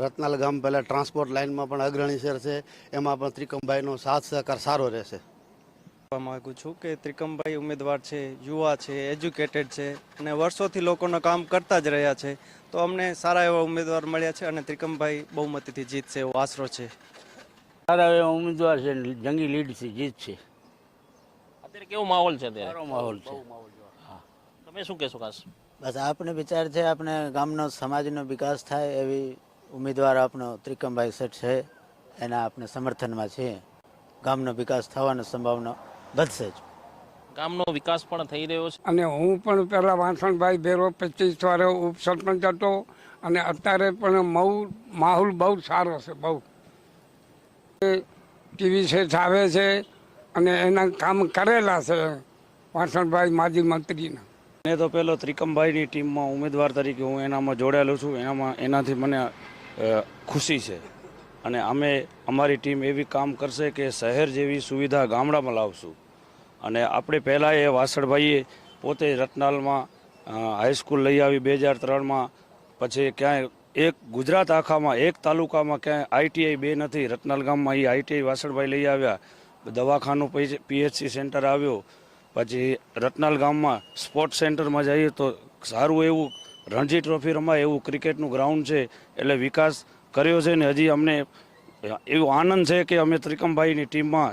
રત્નાલ ગામ પહેલાં ટ્રાન્સપોર્ટ લાઇનમાં પણ અગ્રણી શહેર છે. એમાં પણ ત્રિકમભાઈનો સાથ સહકાર સારો રહેશે. કહેવા છું કે ત્રિકમભાઈ ઉમેદવાર છે યુવા છે એજ્યુકેટેડ છે અને વર્ષોથી લોકોનું કામ કરતા જ રહ્યા છે. તો અમને સારા એવા ઉમેદવાર મળ્યા છે અને ત્રિકમભાઈ બહુમતીથી જીતશે એવો આશરો છે. સારા એવા ઉમેદવાર છે જંગી લીડથી જીત છે. અત્યારે કેવો માહોલ છે અત્યારે? માહોલ છે. તમે શું કહેશો ખાસ? બસ આપણે વિચાર છે આપણે ગામનો સમાજનો વિકાસ થાય એવી ઉમેદવાર આપનો ત્રિકમભાઈ શેઠ છે એના આપણે સમર્થનમાં છીએ ગામનો વિકાસ થવાની સંભાવના વધશે જ. ગામનો વિકાસ પણ થઈ રહ્યો છે. અને હું પણ પહેલાં વાસણભાઈ ભેરો પચીસ વારે ઉપસરપંચ હતો અને અત્યારે પણ મઉ માહોલ બહુ સારો છે બહુ. ટીવી સેટ આવે છે અને એના કામ કરેલા છે વાસણભાઈ માજી મંત્રીના. મેં તો પેલો ત્રિકમભાઈની ટીમમાં ઉમેદવાર તરીકે હું એનામાં જોડાયેલો છું. એનામાં એનાથી મને ખુશી છે. અને અમે, અમારી ટીમ એવી કામ કરશે કે શહેર જેવી સુવિધા ગામડામાં લાવશું. અને આપણે પહેલાં એ વાસણભાઈએ પોતે રત્નાલમાં હાઈસ્કૂલ લઈ આવી બે હજાર ત્રણમાં. પછી ક્યાંય, એક ગુજરાત આખામાં, એક તાલુકામાં ક્યાંય આઈટીઆઈ બે નથી. રત્નાલ ગામમાં એ આઈટીઆઈ વાસણભાઈ લઈ આવ્યા. દવાખાનું પીએચસી સેન્ટર આવ્યો. પછી રતનાલ ગામમાં સ્પોર્ટ્સ સેન્ટરમાં જઈએ તો સારું એવું રણજી ટ્રોફી રમાય એવું ક્રિકેટનું ગ્રાઉન્ડ છે એટલે વિકાસ કર્યો છે ને હજી અમને એવો આનંદ છે કે અમે ત્રિકમભાઈની ટીમમાં